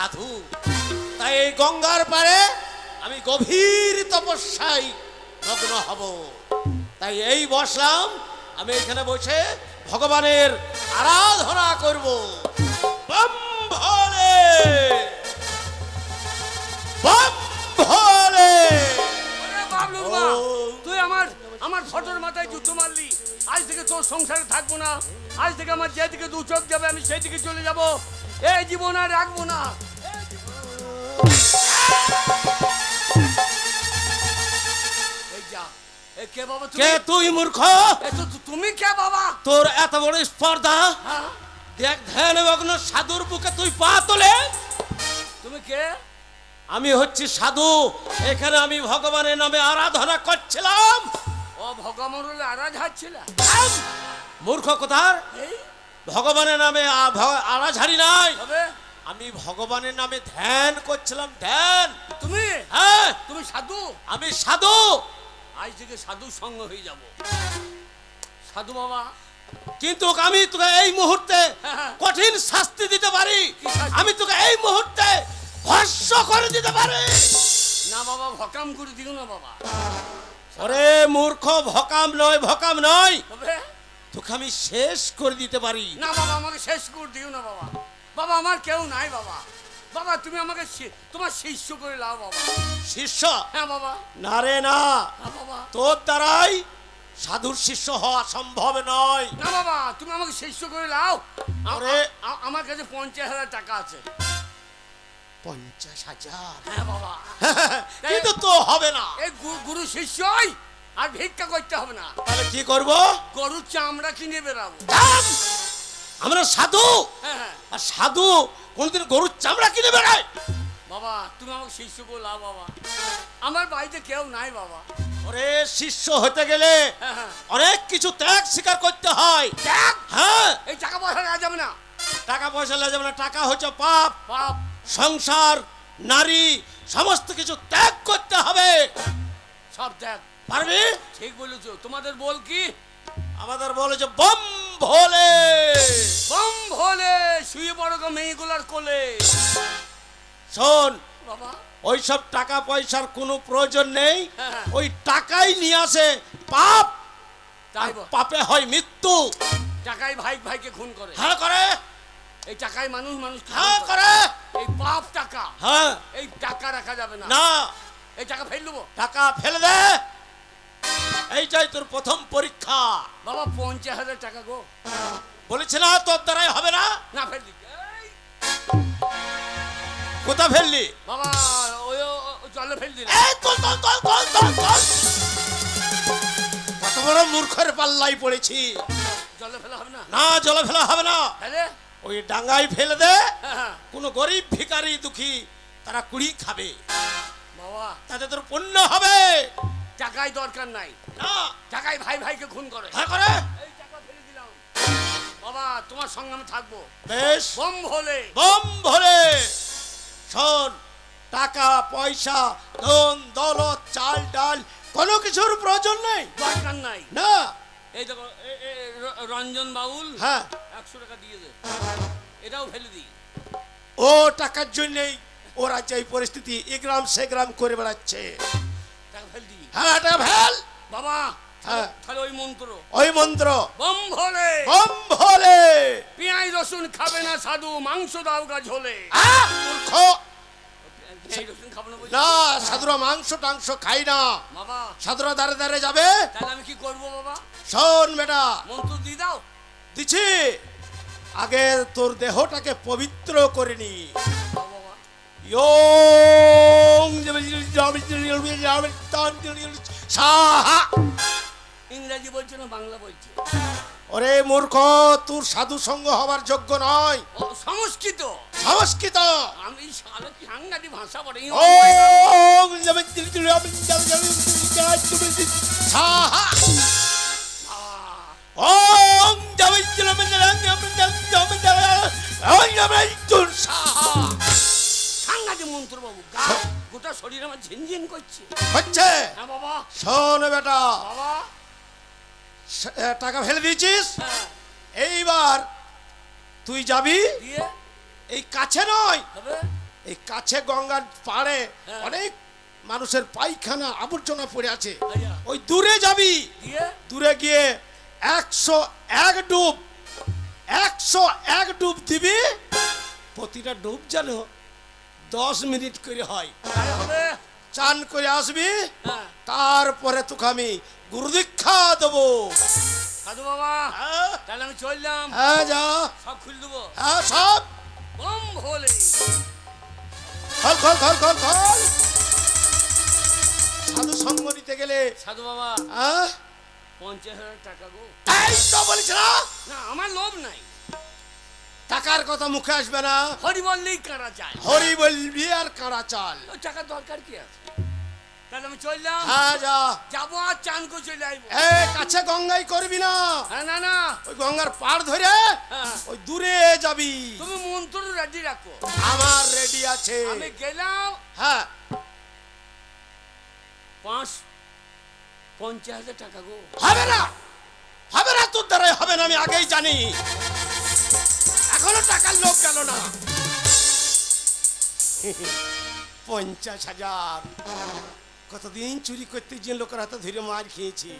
সাধু। তাই এই গঙ্গার পারে আমি গভীর তপস্যায় মগ্ন হব। তাই এই বসলাম আমি এখানে বসে ভগবানের আরাধনা করব। বম ভোলে বম ভোলে। তুই আমার আমার ফটোর মাথায় জুতো মারলি। আজ থেকে তোর সংসারে থাকব না। আজ থেকে আমার যেদিকে দু চোখ যাবে আমি সেই দিকে চলে যাব। এই জীবন আর রাখব না। কে তুমি? কে তুই মূর্খ? এ তো তু- তুমি কে বাবা? তোর এত বড় স্পর্ধা? হ্যাঁ। দেখ ধ্যান মগ্ন সাধুর বুকে তুই পা তোলে। তুমি কে? আমি হচ্ছি সাধু। এখানে আমি ভগবানের নামে আরাধনা করছিলাম। ও ভগবানের আরাজ হাচ্ছিল মূর্খ কোথার? ভগবানের নামে আ- ভ- আরাঝাড়ি নাই। আমি ভগবানের নামে ধ্যান করছিলাম ধ্যান। তুমি? হ্যাঁ। তুমি সাধু? আমি সাধু। আজ থেকে সাধু সঙ্গ হয়ে যাব। সাধু বাবা। কিন্তু আমি তোকে এই মুহূর্তে হ্যাঁ। কঠিন শাস্তি দিতে পারি। আমি তোকে এই মুহূর্তে ভস্য করে দিতে পারি। না বাবা ভকাম করে দিও না বাবা। ওরে মূর্খ ভকাম নয় ভকাম নয়। তোকে আমি শেষ করে দিতে পারি। না বাবা আমাকে শেষ করে দিও না বাবা। বাবা আমার কেউ নাই বাবা। বাবা তুমি আমাকে তোমার শিষ্য করে লাও বাবা। শিষ্য? হ্যাঁ বাবা। না রে না। বাবা। তোর দ্বারাই সাধুর শিষ্য হওয়া সম্ভব নয়। না বাবা তুমি আমাকে শিষ্য করে লাও। আরে- আমার কাছে পঞ্চাশ হাজার টাকা আছে। পঞ্চাশ হাজার? হ্যাঁ বাবা। কিন্তু তো হবে না। এই গুরু শিষ্যই আর ভিক্ষা করতে হবে না। তাহলে কি করব? গরুর চামড়া কিনে বেরাবো! আমরা সাধু। হ্যাঁ হ্যাঁ। আর সাধু কোনদিন গরুর চামড়া কিনে বেড়ায়। বাবা তুমি আমাকে শিষ্য লাও বাবা। আমার বাড়িতে কেউ নাই বাবা। ওরে শিষ্য হতে গেলে হ্যাঁ অনেক কিছু ত্যাগ স্বীকার করতে হয়। দেখ হ্যাঁ। এই টাকা পয়সা দেওয়া যাবে না। টাকা পয়সা লাগে যাবে না টাকা হচ্ছে পাপ। বাপ সংসার নারী সমস্ত কিছু ত্যাগ করতে হবে। সব দেখ পারবে? ঠিক বলেছ। তোমাদের বল কি? আমাদের বলে যে বম ভোলে। বম শুয়ে গো মেয়েগুলার কোলে। শোন বাবা। ওই সব টাকা পয়সার কোনো প্রয়োজন নেই। হ্যাঁ। ওই টাকাই নিয়ে আসে পাপ। পাপে হয় মৃত্যু। টাকাই ভাই ভাইকে খুন করে। হ্যাঁ করে। এই টাকায় মানুষ মানুষ হ্যাঁ করে। এই পাপ টাকা হ্যাঁ। এই টাকা রাখা যাবে না। না। এই টাকা ফেল দেবো। টাকা ফেলে দে। এইটাই তোর প্রথম পরীক্ষা। বাবা পঞ্চাশ হাজার টাকা গো। বলেছে না তোর দ্বারাই হবে না। না ফেল দি এই, কোথা ফেললি? বাবা ওই জলে ফেল দিলে এই তোল তোল তোল তোল তোল তোল কত বড় মূর্খের পাল্লাই পড়েছি। জলে ফেলা হবে না? না জলে ফেলা হবে না। ওই ডাঙ্গায় ফেলে দে। হ্যাঁ, হ্যাঁ। কোনো গরিব ভিখারি দুঃখী তারা কুড়ি খাবে। বাবা। তাতে তোর পুণ্য হবে। টাকায় দরকার নাই। না। টাকায় ভাই ভাইকে খুন করে। হ্যাঁ করে। বাবা তোমার সঙ্গে আমি থাকব। বেশ। বম ভোলে বম ভরে শোন টাকা পয়সা ধন দৌলত চাল ডাল কোনো কিছুর প্রয়োজন নেই। দরকার নাই। না। এই দেখো রঞ্জন বাউল হ্যাঁ। একশো টাকা দিয়ে দে। এটাও ফেলে দিই। ও টাকার জন্যই ওরা যে পরিস্থিতি এ গ্রাম সে গ্রাম করে বেড়াচ্ছে। টাকা ফেল দিই। হ্যাঁ টাকা ফেল। বাবা হ্যাঁ। তাহলে ওই মন্ত্র। ওই মন্ত্র। বম ভোলে। বম ভরে পেঁয়াজ রসুন খাবে না সাধু মাংস দাও গা ঝোলে। আহ, মূর্খ। পেঁয়াজ রসুন খাব না বলছি? না সাধুরা মাংস টাংস খাই না। বাবা। সাধুরা দাঁড়ে দাঁড়ে যাবে। তাহলে আমি কি করব বাবা? শোন বেটা। মন্ত্র দিয়ে দাও। দিছি। আগে তোর দেহটাকে পবিত্র করে নি। ইয়ং সাহা ইংরাজি বলছে না বাংলা বলছে ওরে মূর্খ তোর সাধু সঙ্গ হবার যোগ্য নয় ও সংস্কৃত সংস্কৃত আমি সালে কি সাংঘাতি ভাষা পড়ে ওং সাহা ওং সাহা সাংঘাতি মন্ত্র বাবু গা- গোটা শরীর আমার ঝিনঝিন করছে। হচ্ছে? হ্যাঁ বাবা। শোন বেটা। বাবা। টাকা ফেলে দিয়েছিস? হ্যাঁ। এইবার তুই যাবি? এই কাছে নয়। এই কাছে গঙ্গার পাড়ে হ্যাঁ। অনেক মানুষের পায়খানা আবর্জনা পড়ে আছে। ওই দূরে যাবি। দূরে গিয়ে একশো এক ডুব একশো এক ডুব দিবি। প্রতিটা ডুব যেন দশ মিনিট করে হয়। চান করে আসবি হ্যাঁ। তারপরে তোকে আমি গুরুদীক্ষা দেবো। সাধু বাবা হ্যাঁ। তাহলে আমি চললাম। হ্যাঁ যা। সব খুলে দেবো? হ্যাঁ সব। বম ভোলে খল খল খল খল খল। সাধু সঙ্গ নিতে গেলে সাধু বাবা হ্যাঁ। পঞ্চাশ হাজার টাকা গো। এই তো না না আমার লোভ নাই। টাকার কথা মুখে আসবে না। হরি বললেই কারা চাল হরি বলবি আর কারা চাল? ওই টাকার দরকার কি আছে? তাহলে আমি চললাম। হ্যাঁ যা। যাব আর চান করে চলে আসব এ কাছে গঙ্গাই করবি না। হ্যাঁ না না। ওই গঙ্গার পাড় ধরে হ্যাঁ। ওই দূরে যাবি। তুমি মন্ত্র রেডি রাখো। আমার রেডি আছে। আমি গেলাম। হ্যাঁ। পাঁচ পঞ্চাশ হাজার টাকা গো। হবে না। হবে না তোর দ্বারাই হবে না আমি আগেই জানি। এখনও টাকার লোক গেল না। পঞ্চাশ হাজার। কতদিন চুরি করতে যে লোকের হাতে ধরে মার খেয়েছি।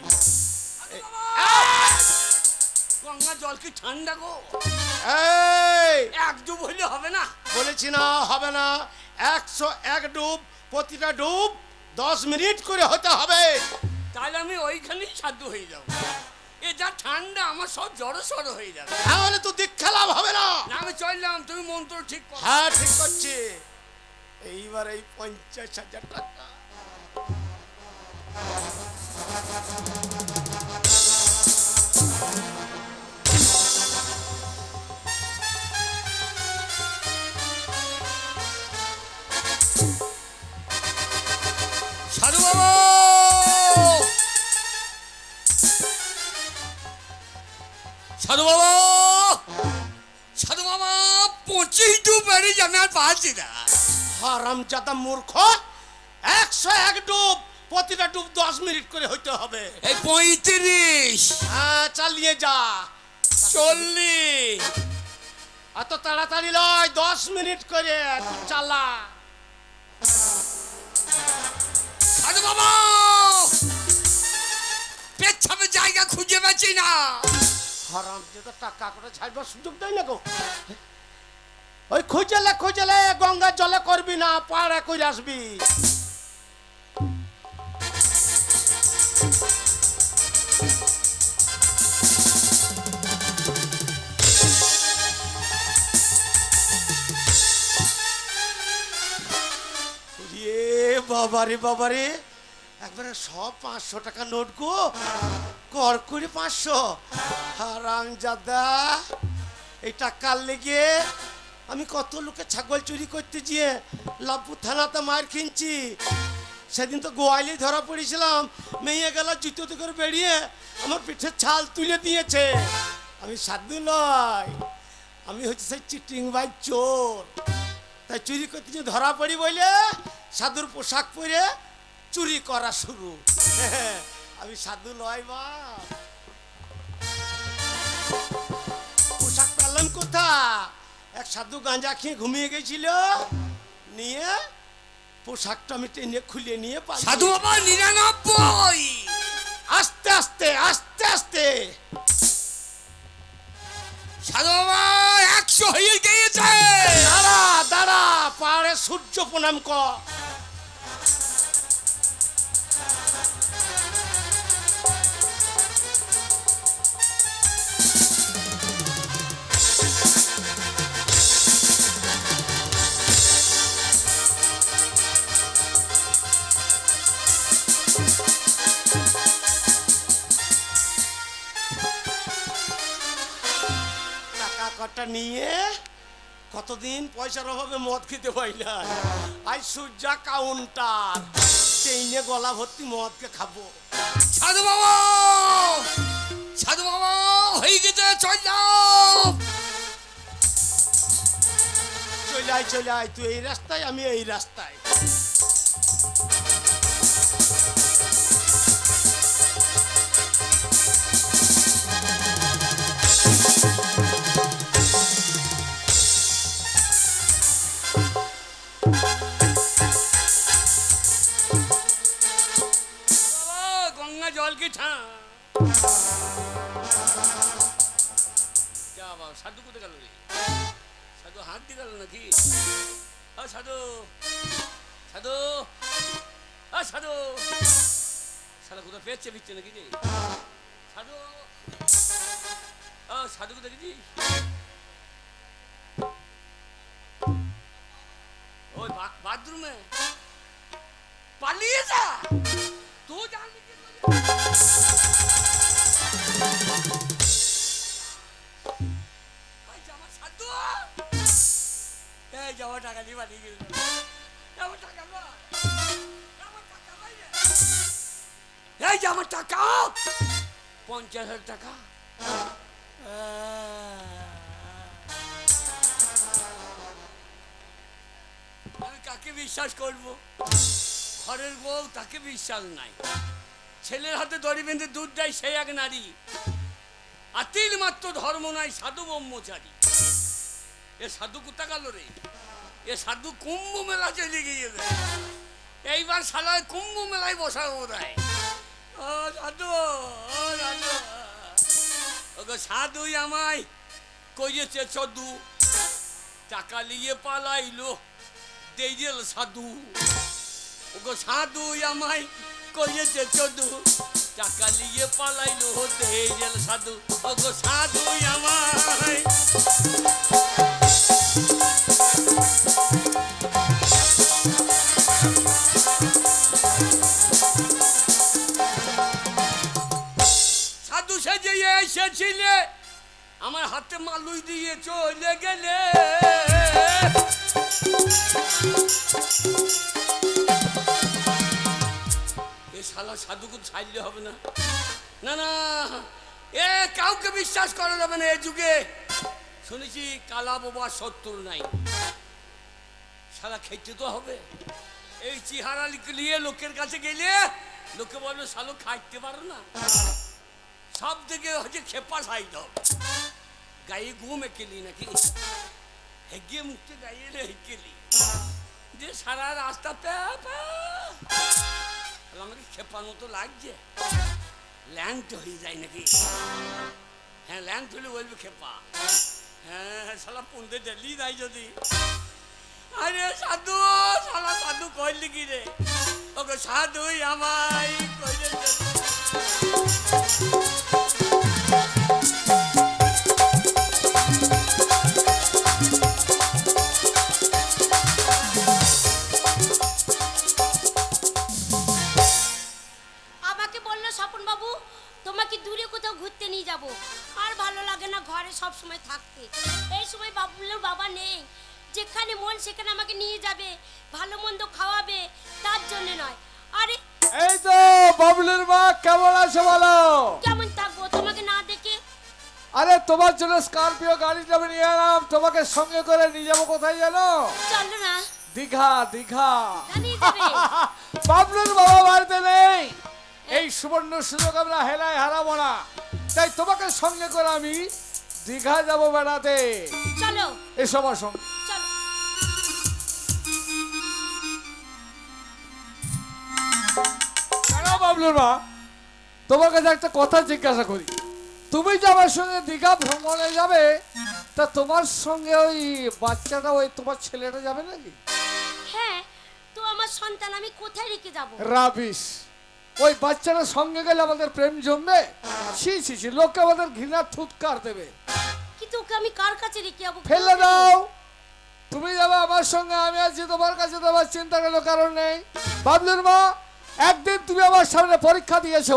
গঙ্গা জল কি ঠান্ডা গো? এক ডুব হইলে হবে না? বলেছি না হবে না। একশো এক ডুব প্রতিটা ডুব দশ মিনিট করে হতে হবে। তাহলে আমি ওইখানেই সাধ্য হয়ে যাব। এ যা ঠান্ডা আমার সব জড়ো সড়ো হয়ে যাবে। তাহলে তো দীক্ষা লাভ হবে না। না আমি চললাম তুমি মন্ত্র ঠিক করো। হ্যাঁ ঠিক করছি। এইবার এই পঞ্চাশ হাজার টাকা। সাধু বাবা! বেড়ে আমি আর পাচ্ছি না। হারাম জাদা মূর্খ একশো এক ডুব প্রতিটা ডুব দশ মিনিট করে হইতে হবে। এই পঁয়ত্রিশ। হ্যাঁ চালিয়ে যা। চল্লিশ। এত তাড়াতাড়ি লয় দশ মিনিট করে চালা। সাধু বাবা! পেছাবে জায়গা খুঁজে পাচ্ছি না। হারাম জাদা টাকা করে ছাড়বার সুযোগ দেয় না গো। ওই খুঁজেলে খুঁজেলে গঙ্গা জলে করবি না পাড়ে করে আসবি। বাবারে বাবারে একবারে সব পাঁচশো টাকা নোট গো। কর করে পাঁচশো। হারাম জাদা এই টাকার লেগে? আমি কত লোকে ছাগল চুরি করতে গিয়ে লাভপুর থানাতে মার কিনছি সেদিন তো গোয়ালি ধরা পড়েছিলাম। মেয়ে গেল জুতোতে করে বেরিয়ে আমার পিঠের ছাল তুলে দিয়েছে। আমি সাধু নয় আমি হচ্ছে সেই চিটিং বাই চোর। তাই চুরি করতে যে ধরা পড়ি বলে সাধুর পোশাক পরে চুরি করা শুরু। আমি সাধু নয় মা। পোশাক পেলাম কোথা এক সাধু গাঁজা খেয়ে ঘুমিয়ে গেছিল। নিয়ে পোশাকটা আমি টেনে খুলে নিয়ে সাধু বাবা নিরানব্বই। আস্তে আস্তে আস্তে আস্তে। সাধু বাবা একশো হয়ে গিয়েছে। দাঁড়া দাঁড়া পাহাড়ে সূর্য প্রণাম কর। কতদিন পয়সার অভাবে মদ খেতে পাই না আই সূর্যা কাউন্টার, ট্রেনে গলা ভর্তি মদকে খাব। সাধু বাবা! সাধু বাবা, হয়ে গেছে, চল যাও। চলে আয় চলে আয়, তুই এই রাস্তায়, আমি এই রাস্তায়। দিয়ে গেল নাকি ও সাধু। সাধু। ও সাধু। সাধু কোথায় পেয়েছে ফিরছে নাকি রে? সাধু। ও সাধু কোথায় গেছি ওই বাথরুমে। পালিয়ে যা। তুই জানলি কি টাকা দিয়ে গেল টাকা? এই জামা টাকা পঞ্চাশ হাজার টাকা। আমি কাকে বিশ্বাস করব? ঘরের বউ তাকে বিশ্বাস নাই। ছেলের হাতে দড়ি বেঁধে দুধ দেয় সেই এক নারী। আর মাত্র ধর্ম নাই, সাধু ব্রহ্মচারী। এ সাধু কোথা গেল রে এ সাধু কুম্ভ মেলা চলে গিয়েছে। এইবার শালায় কুম্ভ মেলায় বসাবো বোধ হয় ও সাধু ও সাধু। ওগো সাধুই আমায় কইয়েছে, চদু। টাকা নিয়ে পালাইলো দেইল সাধু। ওগো সাধু আমায় কইয়েছে, চদু। টাকা নিয়ে পালাইলো দেইল সাধু। ওগো সাধু আমায় মালুই দিয়ে চলে গেলে। এ শালা সাধুকে ছাড়লে হবে না। না না, এ কাউকে বিশ্বাস করা যাবে না এ যুগে। শুনেছি কালা বাবা সত্তর নাই। শালা খেতে তো হবে। এই চেহারা নিয়ে লোকের কাছে গেলে লোকে বলবে, শালো খাইতে পারো না। সব থেকে হচ্ছে খেপা সাইড গায়ে ঘুমে কেলি নাকি হেগিয়ে মুখতে গায়ে হেকেলি যে সারা রাস্তা আমাকে খেপার মতো লাগছে ল্যাংট হয়ে যায় নাকি হ্যাঁ ল্যাংট হলে বলবে খেপা হ্যাঁ শালা পুনতে ডেলি দেয় যদি আরে সাধু শালা সাধু কইলি কি রে ওকে সাধুই আমায় কইলে ঘুরতে নিয়ে যাব। আর ভালো লাগে না ঘরে সব সময় থাকতে। এই সময় বাবুলের বাবা নেই। যেখানে মন সেখানে আমাকে নিয়ে যাবে। ভালো মন্দ খাওয়াবে। তার জন্য নয়। আরে এই তো বাবুলের মা কেমন আছো বলো? কেমন থাকব? তোমাকে না দেখে? আরে তোমার জন্য স্করপিও গাড়িটা আমি নিয়ে এলাম। তোমাকে সঙ্গে করে নিয়ে যাব কোথায় জানো? চলো না। দীঘা দীঘা। বাবলুর বাবা বাড়িতে নেই। এই সুবর্ণ সুযোগ আমরা হেলায় হারাবো না। তাই তোমাকে সঙ্গে করে আমি দীঘা যাব বেড়াতে। চলো। এসো আমার সঙ্গে চলো। কেন বাবলুর মা? তোমার কাছে একটা কথা জিজ্ঞাসা করি। তুমি যে আমার সঙ্গে দীঘা ভ্রমণে যাবে তা তোমার সঙ্গে ওই বাচ্চাটা ওই তোমার ছেলেটা যাবে নাকি? হ্যাঁ তো আমার সন্তান আমি কোথায় রেখে যাব? রাবিশ। ওই বাচ্চারা সঙ্গে গেলে আমাদের প্রেম জমবে। ছি ছি ছি লোককে আমাদের ঘৃণা থুৎকার দেবে। কিন্তু ওকে আমি কার কাছে রেখে যাব? ফেলে দাও। তুমি যাবে আমার সঙ্গে আমি আছি তোমার কাছে তোমার চিন্তা কোনো কারণ নেই। বাবলুর মা একদিন তুমি আমার সামনে পরীক্ষা দিয়েছ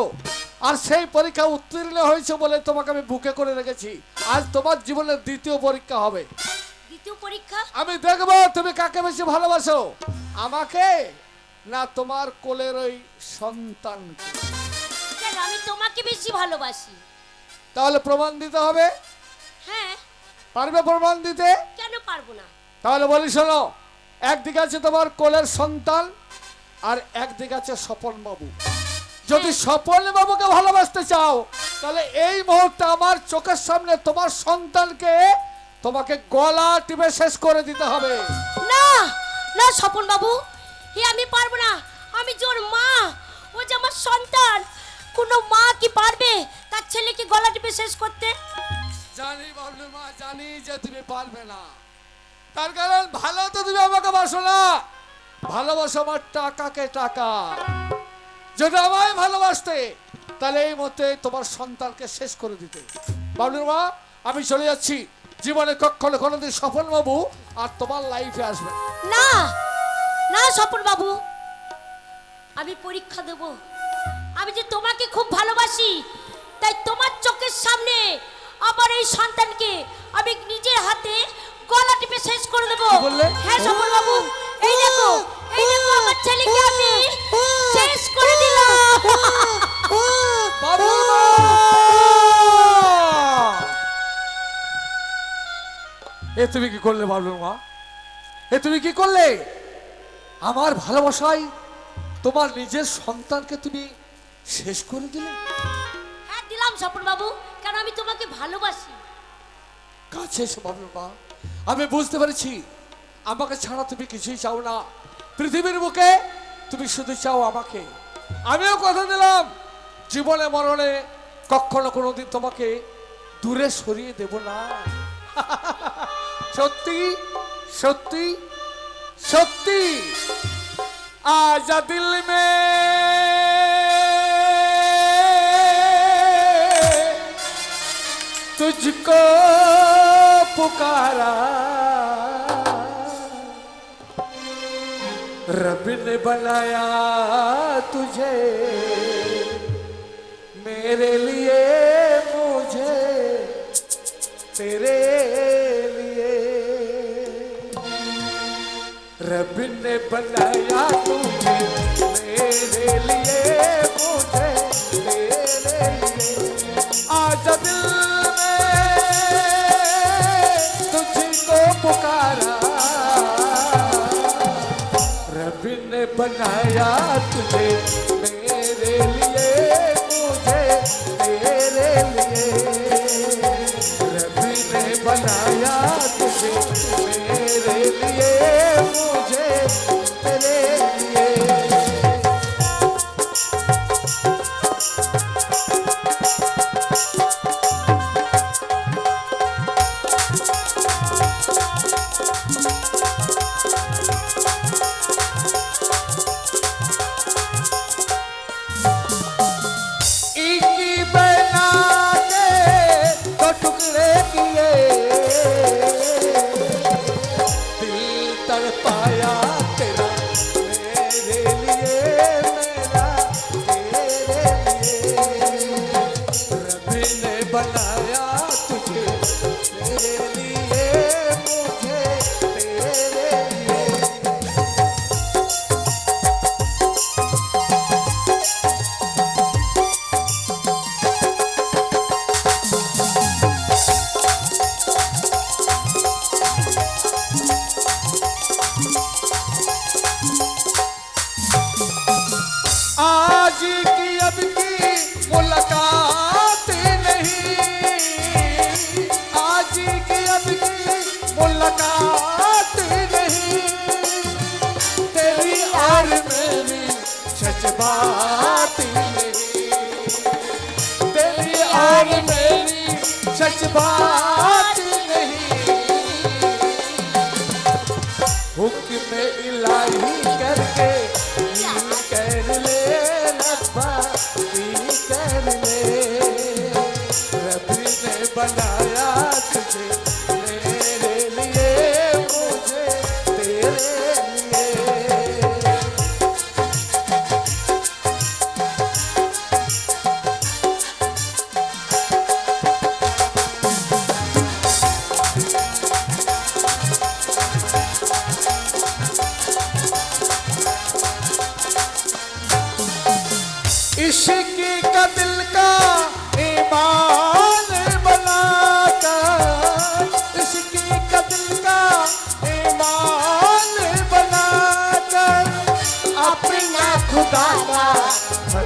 আর সেই পরীক্ষা উত্তীর্ণ হয়েছে বলে তোমাকে আমি বুকে করে রেখেছি। আজ তোমার জীবনের দ্বিতীয় পরীক্ষা হবে। দ্বিতীয় পরীক্ষা? আমি দেখব তুমি কাকে বেশি ভালোবাসো আমাকে না তোমার কোলের ওই সন্তানকে। আমি তোমাকে বেশি ভালোবাসি। তাহলে প্রমাণ দিতে হবে? হ্যাঁ। পারবে প্রমাণ দিতে? কেন পারব না? তাহলে বলি শোনো একদিকে আছে তোমার কোলের সন্তান আর একদিকে আছে স্বপন বাবু যদি স্বপন বাবুকে ভালোবাসতে চাও তাহলে এই মুহূর্তে আমার চোখের সামনে তোমার সন্তানকে তোমাকে গলা টিপে শেষ করে দিতে হবে। না! না স্বপন বাবু হে আমি পারব না। আমি ওর মা। ও যে আমার সন্তান। কোনো মা কি পারবে? তার ছেলেকে গলা টিপে শেষ করতে? জানি বাবলু মা জানি যে তুমি পারবে না। তার কারণ ভালো তো তুমি আমাকে বাসো না। ভালোবাসো আমার টাকাকে টাকা। যদি আমায় ভালোবাসতে তাহলে এই মতে তোমার সন্তানকে শেষ করে দিতে। বাবলুর মা আমি চলে যাচ্ছি। জীবনে কখনো কোনোদিন সফল বাবু আর তোমার লাইফে আসবে। না। না স্বপন বাবু? আমি পরীক্ষা দেব। আমি যে তোমাকে খুব ভালোবাসি তাই তোমার চোখের সামনে আমার এই সন্তানকে আমি নিজের হাতে গলা টিপে শেষ করে দেবো। হ্যাঁ স্বপন বাবু এই দেখো এই দেখো আমার ছেলেকে আমি শেষ করে দিলাম। এ তুমি কি করলে বাবলুর মা? এ তুমি কি করলে? আমার ভালোবাসায় তোমার নিজের সন্তানকে তুমি শেষ করে দিলে? হ্যাঁ দিলাম স্বপন বাবু কারণ আমি তোমাকে ভালোবাসি? কাছে এসো বাবলুর মা আমি বুঝতে পেরেছি আমাকে ছাড়া তুমি কিছুই চাও না। পৃথিবীর বুকে তুমি শুধু চাও আমাকে। আমিও কথা দিলাম জীবনে মরণে কখনো কোনোদিন তোমাকে দূরে সরিয়ে দেব না। সত্যি সত্যি সত্যি আজা দিল মে तुझको पुकारा रब ने बनाया तुझे मेरे लिए मुझे तेरे रब ने बनाया तुझे, मेरे लिए मुझे तेरे लिए। आज दिल में तुझको पुकारा। रब ने बनाया तुझे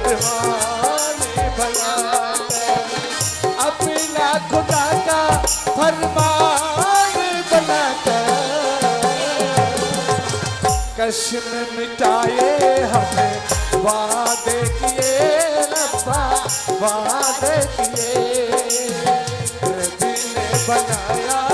फरमान खुदा का फरमान बनाकर कश में मिटाए हमें, वादे किए रब्बा, वादे किए। बनाया